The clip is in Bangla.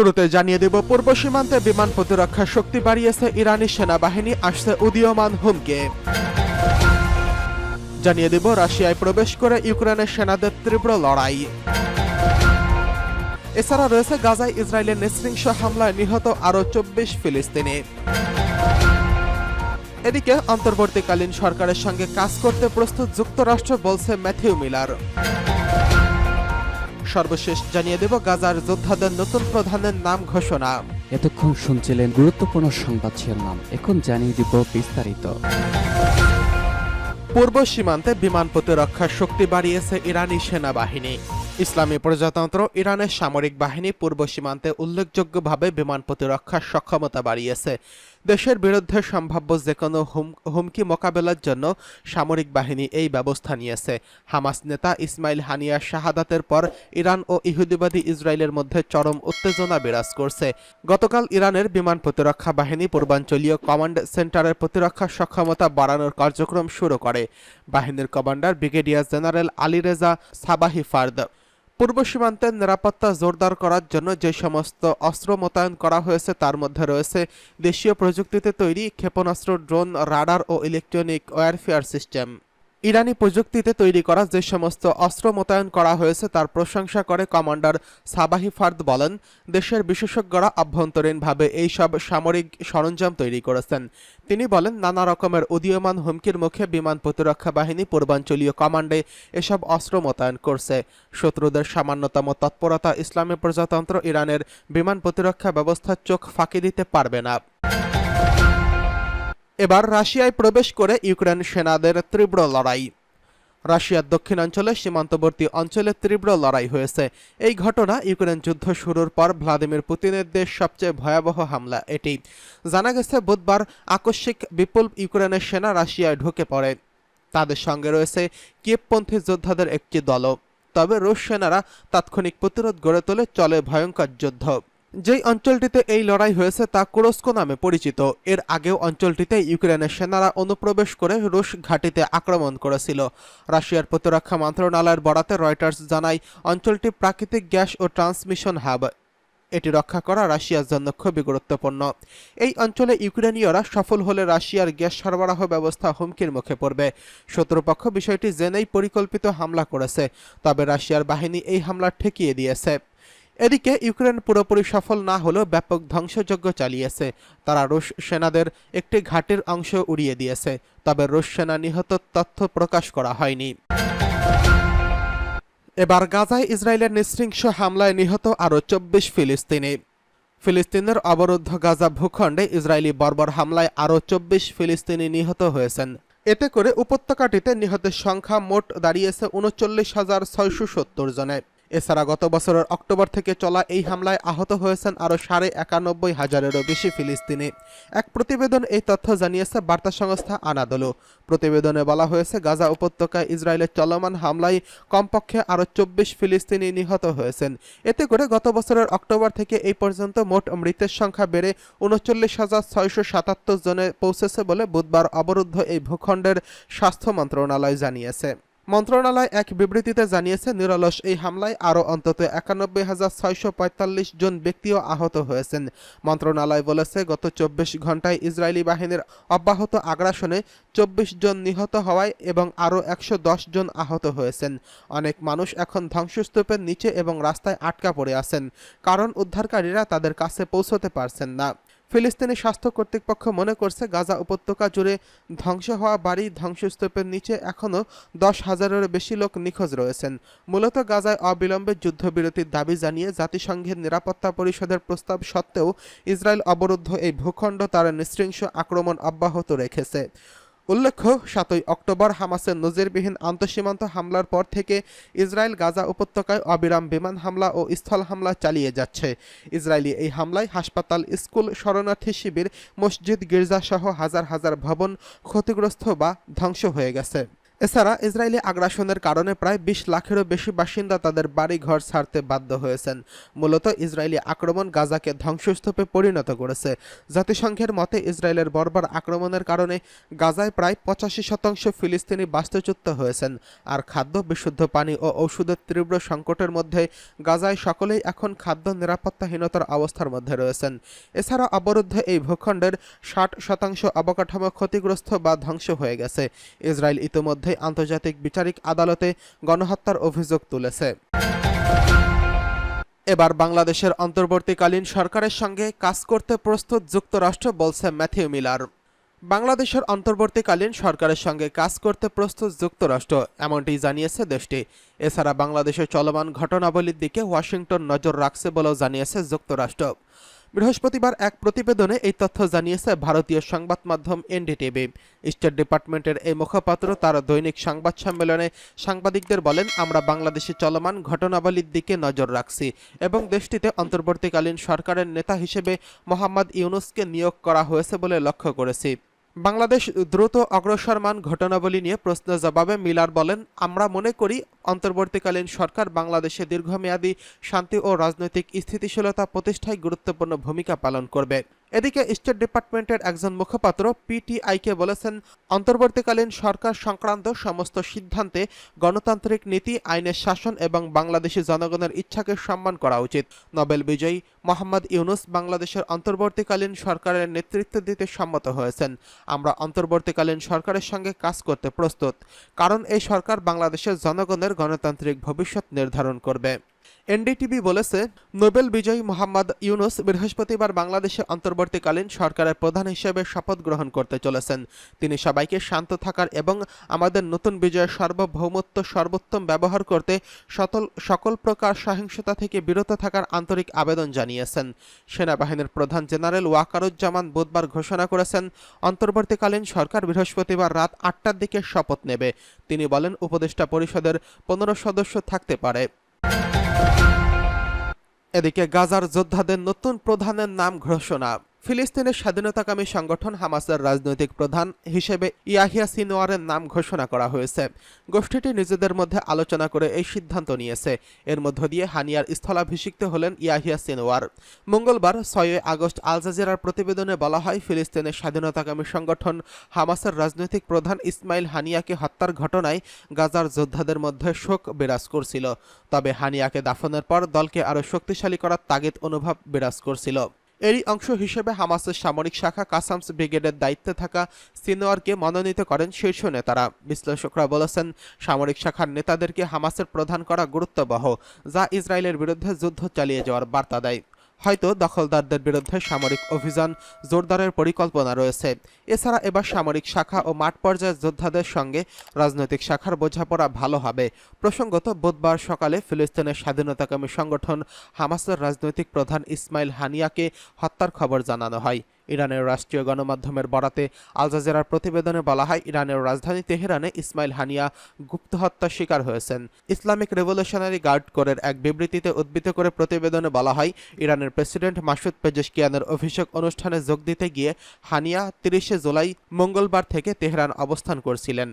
শুরুতে জানিয়ে দেব, পূর্ব সীমান্তে বিমান প্রতিরক্ষা শক্তি বাড়িয়েছে ইরানি সেনাবাহিনী, আসছে উদীয়মান হুমকে। জানিয়ে দেব, রাশিয়ায় প্রবেশ করে ইউক্রেনের সেনাদের তীব্র লড়াই। এছাড়া রয়েছে গাজায় ইসরায়েলের নৃশংস হামলায় নিহত আরও চব্বিশ ফিলিস্তিনি। এদিকে অন্তর্বর্তীকালীন সরকারের সঙ্গে কাজ করতে প্রস্তুত যুক্তরাষ্ট্র, বলছে ম্যাথিউ মিলার। সর্বশেষ জানিয়ে দেব গাজার যোদ্ধাদের নতুন প্রধানের নাম ঘোষণা। এতক্ষণ শুনছিলেন গুরুত্বপূর্ণ সংবাদ শিরোনাম। এখন জানিয়ে দিব বিস্তারিত। পূর্ব সীমান্তে বিমান প্রতিরক্ষার শক্তি বাড়িয়েছে ইরানি সেনাবাহিনী। ইসলামী প্রজাতন্ত্র ইরানের সামরিক বাহিনী পূর্ব সীমান্তে উল্লেখযোগ্যভাবে বিমান প্রতিরক্ষার সক্ষমতা বাড়িয়েছে। দেশের বিরুদ্ধে সম্ভাব্য যে কোনো হুম- হুমকি মোকাবেলার জন্য সামরিক বাহিনী এই ব্যবস্থা নিয়েছে। হামাস নেতা ইসমাইল হানিয়া শাহাদাতের পর ইরান ও ইহুদিবাদী ইসরায়েলের মধ্যে চরম উত্তেজনা বিরাজ করছে। গতকাল ইরানের বিমান প্রতিরক্ষা বাহিনী পূর্বাঞ্চলীয় কমান্ড সেন্টারের প্রতিরক্ষা সক্ষমতা বাড়ানোর কার্যক্রম শুরু করে। বাহিনীর commander brigadier general Ali Reza Sabahi Fard পূর্ব সীমান্তের নিরাপত্তা জোরদার করার জন্য যে সমস্ত অস্ত্র মোতায়েন করা হয়েছে তার মধ্যে রয়েছে দেশীয় প্রযুক্তিতে তৈরি ক্ষেপণাস্ত্র, ড্রোন, রাডার ও ইলেকট্রনিক ওয়ারফেয়ার সিস্টেম। ইরানি প্রযুক্তিতে তৈরি করা যে সমস্ত অস্ত্র মোতায়েন করা হয়েছে তার প্রশংসা করে কমান্ডার সাবাহি ফার্দ বলেন, দেশের বিশেষজ্ঞরা আভ্যন্তরীণভাবে এই সব সামরিক সরঞ্জাম তৈরি করেছেন। তিনি বলেন, নানা রকমের উদীয়মান হুমকির মুখে বিমান প্রতিরক্ষা বাহিনী পূর্বাঞ্চলীয় কমান্ডে এসব অস্ত্র মোতায়েন করছে। শত্রুদের সামান্যতম তৎপরতা ইসলামী প্রজাতন্ত্র ইরানের বিমান প্রতিরক্ষা ব্যবস্থার চোখ ফাঁকি দিতে পারবে না। এবার রাশিয়ায় প্রবেশ করে ইউক্রেন সেনাদের তীব্র লড়াই। রাশিয়ার দক্ষিণাঞ্চলে সীমান্তবর্তী অঞ্চলে তীব্র লড়াই হয়েছে। এই ঘটনা ইউক্রেন যুদ্ধ শুরুর পর ভ্লাদিমির পুতিনের দেশ সবচেয়ে ভয়াবহ হামলা এটি। জানা গেছে, বুধবার আকস্মিক বিপুল ইউক্রেনের সেনা রাশিয়ায় ঢুকে পড়ে। তাদের সঙ্গে রয়েছে কিয়েবপন্থী যোদ্ধাদের একটি দলও। তবে রুশ সেনারা তাৎক্ষণিক প্রতিরোধ গড়ে তোলে চলে ভয়ঙ্কর যুদ্ধ। যেই অঞ্চলটিতে এই লড়াই হয়েছে তা কুরস্কো নামে পরিচিত। এর আগেও অঞ্চলটিতে ইউক্রেনের সেনারা অনুপ্রবেশ করে রুশ ঘাঁটিতে আক্রমণ করেছিল। রাশিয়ার প্রতিরক্ষা মন্ত্রণালয়ের বরাতে রয়টার্স জানায়, অঞ্চলটি প্রাকৃতিক গ্যাস ও ট্রান্সমিশন হাব। এটি রক্ষা করা রাশিয়ার জন্য খুবই গুরুত্বপূর্ণ। এই অঞ্চলে ইউক্রেনীয়রা সফল হলে রাশিয়ার গ্যাস সরবরাহ ব্যবস্থা হুমকির মুখে পড়বে। শত্রুপক্ষ বিষয়টি জেনেই পরিকল্পিত হামলা করেছে, তবে রাশিয়ার বাহিনী এই হামলা ঠেকিয়ে দিয়েছে। এদিকে ইউক্রেন পুরোপুরি সফল না হলেও ব্যাপক ধ্বংসযজ্ঞ চালিয়েছে। তারা রুশ সেনাদের একটি ঘাটের অংশ উড়িয়ে দিয়েছে, তবে রুশ সেনা নিহত তথ্য প্রকাশ করা হয়নি। এবার গাজায় ইসরায়েলের নৃশংস হামলায় নিহত আরও চব্বিশ ফিলিস্তিনি। ফিলিস্তিনের অবরুদ্ধ গাজা ভূখণ্ডে ইসরায়েলি বর্বর হামলায় আরও চব্বিশ ফিলিস্তিনি নিহত হয়েছেন। এতে করে উপত্যকাটিতে নিহতের সংখ্যা মোট দাঁড়িয়েছে উনচল্লিশ হাজার ছয়শো সত্তর জনে। এছাড়া গত বছরের অক্টোবর থেকে চলা এই হামলায় আহত হয়েছেন আরও সাড়ে একানব্বই হাজারেরও বেশি ফিলিস্তিনি। এক প্রতিবেদন এই তথ্য জানিয়েছে বার্তা সংস্থা আনাদলু। প্রতিবেদনে বলা হয়েছে, গাজা উপত্যকায় ইসরায়েলের চলমান হামলায় কমপক্ষে আরও চব্বিশ ফিলিস্তিনি নিহত হয়েছেন। এতে করে গত বছরের অক্টোবর থেকে এই পর্যন্ত মোট মৃতের সংখ্যা বেড়ে উনচল্লিশ হাজার ছয়শো সাতাত্তর জনে পৌঁছেছে বলে বুধবার অবরুদ্ধ এই ভূখণ্ডের স্বাস্থ্য মন্ত্রণালয় জানিয়েছে। মন্ত্রণালয় এক বিবৃতিতে জানিয়েছে, নিরলস এই হামলায় আরও অন্তত একানব্বই হাজার ছয়শো পঁয়তাল্লিশ জন ব্যক্তিও আহত হয়েছেন। মন্ত্রণালয় বলেছে, গত চব্বিশ ঘন্টায় ইসরায়েলি বাহিনীর অব্যাহত আগ্রাসনে চব্বিশ জন নিহত হওয়ায় এবং আরও একশো দশ জন আহত হয়েছেন। অনেক মানুষ এখন ধ্বংসস্তূপের নিচে এবং রাস্তায় আটকা পড়ে আছেন। কারণ উদ্ধারকারীরা তাদের কাছে পৌঁছতে পারছেন না। ফিলিস্তিনি স্বাস্থ্য কর্তৃপক্ষ মনে করছে গাজা উপত্যকা জুড়ে ধ্বংস হওয়া বাড়ি ধ্বংসস্তূপের নিচে এখনও দশ হাজারের বেশি লোক নিখোঁজ রয়েছেন। মূলত গাজায় অবিলম্বে যুদ্ধবিরতির দাবি জানিয়ে জাতিসংঘের নিরাপত্তা পরিষদের প্রস্তাব সত্ত্বেও ইসরায়েল অবরুদ্ধ এই ভূখণ্ড তার নৃশৃংস আক্রমণ অব্যাহত রেখেছে। উল্লেখ্য, সাতই অক্টোবর হামাসের নজিরবিহীন আন্তঃসীমান্ত হামলার পর থেকে ইসরায়েল গাজা উপত্যকায় অবিরাম বিমান হামলা ও স্থল হামলা চালিয়ে যাচ্ছে। ইসরায়েলি এই হামলায় হাসপাতাল, স্কুল, শরণার্থী শিবির, মসজিদ, গির্জাসহ হাজার হাজার ভবন ক্ষতিগ্রস্ত বা ধ্বংস হয়ে গেছে। এছাড়া ইসরায়েলি আগ্রাসনের কারণে প্রায় বিশ লাখেরও বেশি বাসিন্দা তাদের বাড়ি ঘর ছাড়তে বাধ্য হয়েছেন। মূলত ইসরায়েলি আক্রমণ গাজাকে ধ্বংসস্তূপে পরিণত করেছে। জাতিসংঘের মতে ইসরায়েলের বর্বর আক্রমণের কারণে গাজায় প্রায় পঁচাশি শতাংশ ফিলিস্তিনি বাস্তুচ্যুত হয়েছেন। আর খাদ্য, বিশুদ্ধ পানি ও ঔষধের তীব্র সংকটের মধ্যে গাজায় সকলেই এখন খাদ্য নিরাপত্তাহীনতার অবস্থার মধ্যে রয়েছেন। এছাড়া অবরুদ্ধ এই ভূখণ্ডের ষাট শতাংশ অবকাঠামো ক্ষতিগ্রস্ত বা ধ্বংস হয়ে গেছে। ইসরায়েল ইতোমধ্যে আন্তর্জাতিক বিচারিক আদালতে গণহত্যার অভিযোগ তুলেছে। এবার বাংলাদেশের অন্তর্বর্তীকালীন সরকারের সঙ্গে কাজ করতে প্রস্তুত যুক্তরাষ্ট্র বলছে ম্যাথিউ মিলার। বাংলাদেশের অন্তর্বর্তীকালীন সরকারের সঙ্গে কাজ করতে প্রস্তুত যুক্তরাষ্ট্র, এমনটি জানিয়েছে দেশটি। এছাড়া বাংলাদেশের চলমান ঘটনাবলীর দিকে ওয়াশিংটন নজর রাখছে বলেও জানিয়েছে যুক্তরাষ্ট্র। বৃহস্পতিবার এক প্রতিবেদনে এই তথ্য জানিয়েছে ভারতীয় সংবাদ মাধ্যম এনডিটিভি। স্টেট ডিপার্টমেন্টের এই মুখপাত্র তার দৈনিক সংবাদ সম্মেলনে সাংবাদিকদের বলেন, আমরা বাংলাদেশে চলমান ঘটনাবলীর দিকে নজর রাখছি এবং দেশটিতে অন্তর্বর্তীকালীন সরকারের নেতা হিসেবে মোহাম্মদ ইউনুসকে নিয়োগ করা হয়েছে বলে লক্ষ্য করেছি। বাংলাদেশ দ্রুত অগ্রসরমান ঘটনাবলী নিয়ে প্রশ্ন জবাবে মিলার বলেন, আমরা মনে করি অন্তর্বর্তীকালীন সরকার বাংলাদেশে দীর্ঘমেয়াদী শান্তি ও রাজনৈতিক স্থিতিশীলতা প্রতিষ্ঠায় গুরুত্বপূর্ণ ভূমিকা পালন করবে। এদিকে স্টেট ডিপার্টমেন্টের একজন মুখপাত্র পিটিআইকে বলেছেন, অন্তর্বর্তীকালীন সরকার সংক্রান্ত সমস্ত সিদ্ধান্তে গণতান্ত্রিক নীতি, আইনের শাসন এবং বাংলাদেশি জনগণের ইচ্ছাকে সম্মান করা উচিত। নোবেল বিজয়ী মোহাম্মদ ইউনুস বাংলাদেশের অন্তর্বর্তীকালীন সরকারের নেতৃত্ব দিতে সম্মত হয়েছেন। আমরা অন্তর্বর্তীকালীন সরকারের সঙ্গে কাজ করতে প্রস্তুত, কারণ এই সরকার বাংলাদেশের জনগণের গণতান্ত্রিক ভবিষ্যৎ নির্ধারণ করবে। এনডিটিভি বলেছে, নোবেল বিজয়ী মোহাম্মদ ইউনুস বৃহস্পতিবার বাংলাদেশে অন্তর্বর্তীকালীন সরকারের প্রধান হিসেবে শপথ গ্রহণ করতে চলেছেন। তিনি সবাইকে শান্ত থাকার এবং আমাদের নতুন বিজয়ের সার্বভৌমত্ব সর্বোত্তম ব্যবহার করতে সকল সকল প্রকার সহিংসতা থেকে বিরত থাকার আন্তরিক আবেদন জানিয়েছেন। সেনাবাহিনীর প্রধান জেনারেল ওয়াকারুজ্জামান বুধবার ঘোষণা করেছেন, অন্তর্বর্তীকালীন সরকার বৃহস্পতিবার রাত আটটার দিকে শপথ নেবে। তিনি বলেন, উপদেষ্টা পরিষদের পনেরো সদস্য থাকতে পারে। এদিকে গাজার যোদ্ধাদের নতুন প্রধানের নাম ঘোষণা। ফিলিস্তিনের স্বাধীনতাকামী সংগঠন হামাসের রাজনৈতিক প্রধান হিসেবে ইয়াহিয়া সিনোয়ারের নাম ঘোষণা করা হয়েছে। গোষ্ঠীটি নিজেদের মধ্যে আলোচনা করে এই সিদ্ধান্ত নিয়েছে। এর মধ্য দিয়ে হানিয়ার স্থলাভিষিক্ত হলেন ইয়াহিয়া সিনোয়ার মঙ্গলবার ছয়ই আগস্ট আল জাজিরার প্রতিবেদনে বলা হয়, ফিলিস্তিনের স্বাধীনতাকামী সংগঠন হামাসের রাজনৈতিক প্রধান ইসমাইল হানিয়াকে হত্যার ঘটনায় গাজার যোদ্ধাদের মধ্যে শোক বিরাজ করছিল। তবে হানিয়াকে দাফনের পর দলকে আরও শক্তিশালী করার তাগিদ অনুভব বিরাজ করছিল। এরই অংশ হিসেবে হামাসের সামরিক শাখা কাসামস ব্রিগেডের দায়িত্বে থাকা সিনোয়ারকে মনোনীত করেন শীর্ষ নেতারা। বিশ্লেষকরা বলেছেন, সামরিক শাখার নেতাদেরকে হামাসের প্রধান করা গুরুত্ববহ, যা ইসরায়েলের বিরুদ্ধে যুদ্ধ চালিয়ে যাওয়ার বার্তা দেয়। হয়তো দখলদারদের বিরুদ্ধে সামরিক অভিযান জোরদারের পরিকল্পনা রয়েছে। এছাড়া এবার সামরিক শাখা ও মাঠ পর্যায়ের যোদ্ধাদের সঙ্গে রাজনৈতিক শাখার বোঝাপড়া ভালো হবে। প্রসঙ্গত, বুধবার সকালে ফিলিস্তিনের স্বাধীনতাকামী সংগঠন হামাসের রাজনৈতিক প্রধান ইসমাইল হানিয়াকে হত্যার খবর জানানো হয়। ইরানের রাষ্ট্রীয় গণমাধ্যমের বরাতে আল জাজেরার প্রতিবেদনে বলা হয়, ইরানের রাজধানী তেহরানে ইসমাইল হানিয়া গুপ্ত হত্যার শিকার হয়েছেন। ইসলামিক রেভলিউশনারি গার্ড কোরের এক বিবৃতিতে উদ্বৃত করে প্রতিবেদনে বলা হয়, ইরানের প্রেসিডেন্ট মাসুদ পেজেশকিয়ানের অভিষেক অনুষ্ঠানে যোগ দিতে গিয়ে হানিয়া তিরিশে জুলাই মঙ্গলবার থেকে তেহরান অবস্থান করছিলেন।